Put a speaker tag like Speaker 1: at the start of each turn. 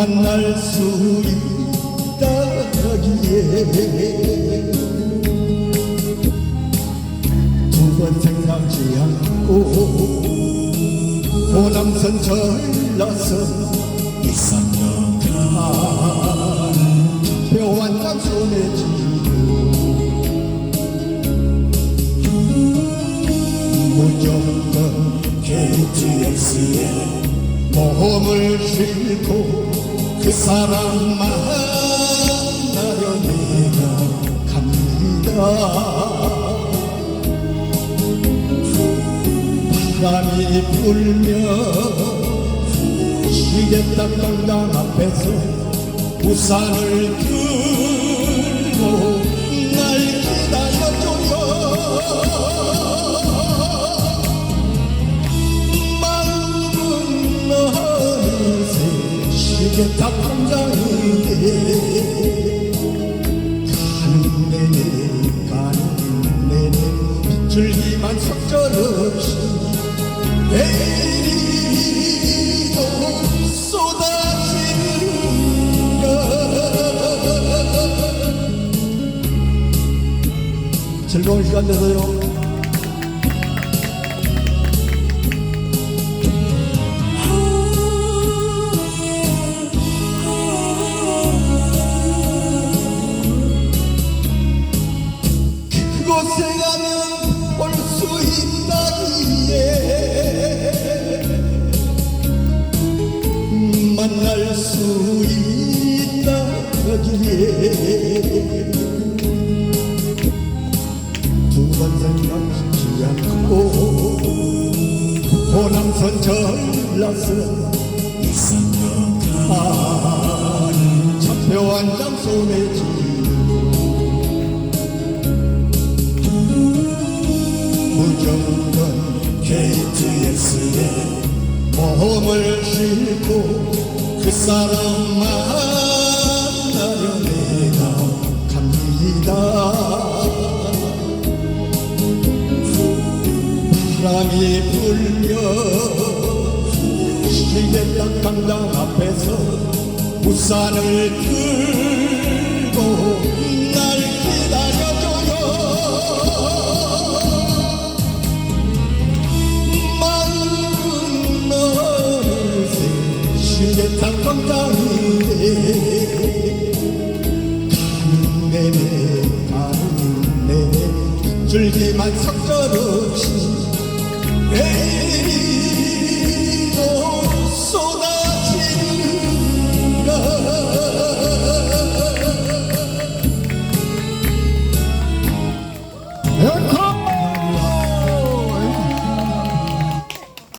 Speaker 1: 만날 수 있다기에 두 번 생각지 않고 호남선 전라서 이상역한 표완장 손에 쥐고 무조건 KTX에 모험을 싣고 그 사람 만나려 내가 갑니다. 바람이 불며 시계딱 강당 앞에서 우산을 들고 날 기다려줘요 시계탑 함장인데 가는 내내 가는 내내 줄기만 속절없이 내일이도 쏟아지는가 즐거운 시간 되세요 그곳에 가면 볼 수 있다기에. 만날 수 있다기에. 두번 생각지 않고 호남선 전라서 이상역한 차표 한장 손에 모험을 싣고 그 사람 만나려 내가 갑니다. 바람이 불며 시계딱 강당 앞에서 우산을 들 땅인데 가는데 줄기만 석절없이 내리도